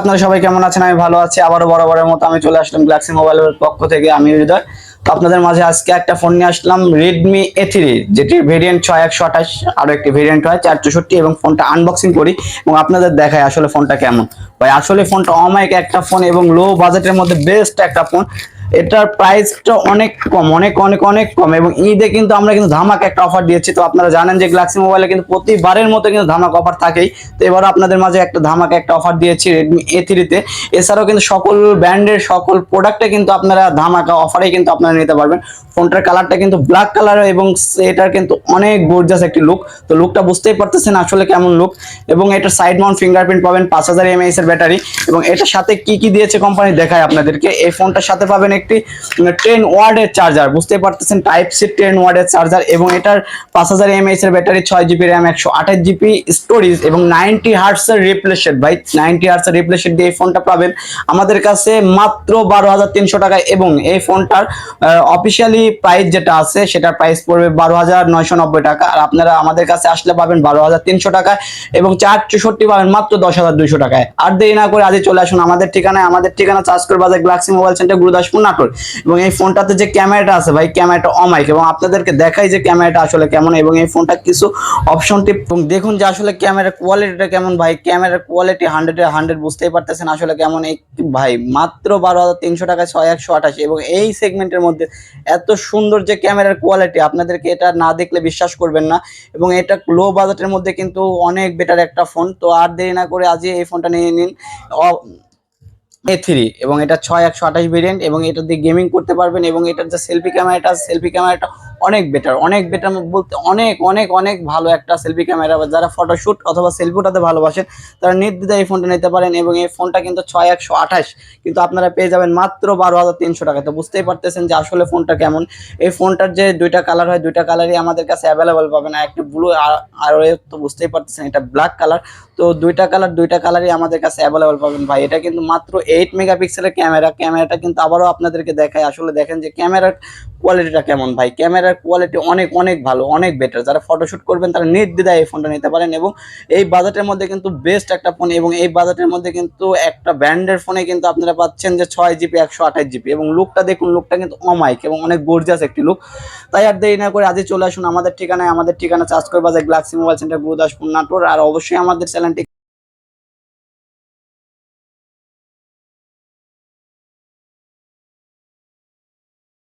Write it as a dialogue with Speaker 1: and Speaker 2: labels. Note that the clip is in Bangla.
Speaker 1: আপনারা সবাই কেমন আছেন? আমি ভালো আছি। আবারও বরাবরের মতো আমি চলে আসলাম গ্যালাক্সি মোবাইলের পক্ষ থেকে। আমি হৃদয়। তো আপনাদের মাঝে আজকে একটা ফোন নিয়ে আসলাম রেডমি এ থ্রি যেটির ভেরিয়েন্ট ছয় একশো আঠাশ, আরও একটি ভেরিয়েন্ট হয়, চার চৌষট্টি, এবং ফোনটা আনবক্সিং করি এবং আপনাদের দেখায় আসলে ফোনটা কেমন। ভাই, আসলে ফোনটা অমায়িক একটা ফোন এবং লো বাজেটের মধ্যে বেস্ট একটা ফোন। এটার প্রাইসটা অনেক কম, অনেক অনেক অনেক কম এবং ঈদে কিন্তু আমরা কিন্তু ধামাক একটা অফার দিয়েছি। তো আপনারা জানেন যে গ্যালাক্সি মোবাইলে কিন্তু প্রতিবারের মতো কিন্তু ধামাক অফার থাকেই। তো এবারও আপনাদের মাঝে একটা ধামাক একটা অফার দিয়েছি রেডমি এ থ্রিতে এছাড়াও কিন্তু সকল ব্র্যান্ডের সকল প্রোডাক্টে কিন্তু আপনারা ধামাকা অফারে কিন্তু আপনারা নিতে পারবেন। ফোনটার কালারটা কিন্তু ব্ল্যাক কালার এবং এটার কিন্তু অনেক গর্জাস একটি লুক তো লুকটা বুঝতেই পারতেছেন আসলে কেমন লুক এবং এটার সাইড মাউন্ট ফিঙ্গারপ্রিন্ট পাবেন পাঁচ হাজার এমএএস এর ব্যাটারি এবং এটার সাথে কি কি দিয়েছে কোম্পানি দেখায় আপনাদেরকে। এই ফোনটার সাথে পাবেন একটি টেন ওয়ার্ডের চার্জার বুঝতে পারতেছেন? টাইপ সি টেন ওয়ার্ডের চার্জার এবং এটার পাঁচ হাজার এমএএস এর ব্যাটারি, ছয় জিবি র্যাম একশো আঠাশ জিবি স্টোরেজ এবং নাইনটি হার্টস এর রিপ্লেসেড ভাই নাইনটি হার্টস এর রিপ্লেসেড দিয়ে এই ফোনটা পাবেন। আমাদের কাছে মাত্র বারো হাজার তিনশো টাকায় এবং এই ফোনটার অফিসিয়ালি প্রাইস যেটা আছে, সেটার প্রাইস পড়বে বারো হাজার নয়শো নব্বই টাকা। আর আপনারা আমাদের কাছে আসলে পাবেন বারো হাজার তিনশো টাকায় এবং চার চৌষট্টি পাবেন মাত্র দশ হাজার দুইশো টাকায়। আর দেরি না করে আজই চলে আসুন। আমাদের ঠিকানায়, আমাদের ঠিকানা চার্জ করে বাজার, Galaxy mobile centre, Gurudaspur Natore. এবং এই ফোনটাতে যে ক্যামেরাটা আছে ভাই, ক্যামেরাটা অমাইক এবং আপনাদেরকে দেখাই যে ক্যামেরাটা আসলে কেমন। এবং এই ফোনটা কিছু অপশন টিপ দেখুন যে আসলে ক্যামেরার কোয়ালিটিটা কেমন। ভাই, ক্যামেরার কোয়ালিটি হান্ড্রেডে হান্ড্রেড বুঝতেই পারতেছেন আসলে কেমন। এই ভাই, মাত্র বারো হাজার তিনশো টাকায় ছয় একশো আঠাশি। এবং এই সেগমেন্টের মধ্যে এত সুন্দর যে ক্যামেরার কোয়ালিটি আপনাদেরকে এটা না দেখলে বিশ্বাস করবেন না। এবং এটা লো বাজেটের মধ্যে কিন্তু অনেক বেটার একটা ফোন তো আর দেরি না করে আজই এই ফোনটা নিয়ে নিন। এ থ্রি এবং এটা ছয় একশো আঠাশ ভেরিয়েন্ট এবং এটা দিয়ে গেমিং করতে পারবেন এবং এটার যে সেলফি ক্যামেরাটা সেলফি ক্যামেরাটা অনেক বেটার অনেক বেটার বলতে অনেক অনেক অনেক ভালো একটা সেলফি ক্যামেরা যারা ফটোশ্যুট অথবা সেলফি উঠাতে ভালোবাসেন, তারা নির্দ্বিধায় এই ফোনটা নিতে পারেন এবং এই ফোনটা কিন্তু ছয় একশো আঠাশ, কিন্তু আপনারা পেয়ে যাবেন মাত্র বারো হাজার তিনশো টাকা তো বুঝতেই পারতেছেন যে আসলে ফোনটা কেমন। এই ফোনটার যে দুইটা কালার হয়, দুইটা কালারই আমাদের কাছে অ্যাভেলেবল পাবেন একটি ব্লু আর তো বুঝতেই পারতেছেন এটা ব্ল্যাক কালার তো দুইটা কালার দুইটা কালারই আমাদের কাছে অ্যাভেলেবল পাবেন ভাই। এটা কিন্তু মাত্র এইট মেগাপিক্সেলের ক্যামেরা ক্যামেরাটা কিন্তু আবারও আপনাদেরকে দেখায় আসলে দেখেন যে ক্যামেরার কোয়ালিটিটা কেমন ভাই। ক্যামেরার কোয়ালিটি অনেক অনেক ভালো, অনেক বেটার যারা ফটোশ্যুট করবেন, তারা নির্দ্বিধায় এই ফোনটা নিতে পারেন এবং এই বাজেটের মধ্যে কিন্তু বেস্ট একটা ফোন এবং এই বাজেটের মধ্যে কিন্তু একটা ব্র্যান্ডের ফোনে কিন্তু আপনারা পাচ্ছেন যে ছয় জিবি একশো আঠাশ জিবি এবং লুকটা দেখুন লুকটা কিন্তু অমাইক এবং অনেক গর্জিয়াস একটি লুক তাই আর দেরি না করে আজই চলে আসুন আমাদের ঠিকানায়। আমাদের ঠিকানা চার্জ করে বাজার Galaxy mobile centre, Gurudaspur, Natore. আর অবশ্যই আমাদের durante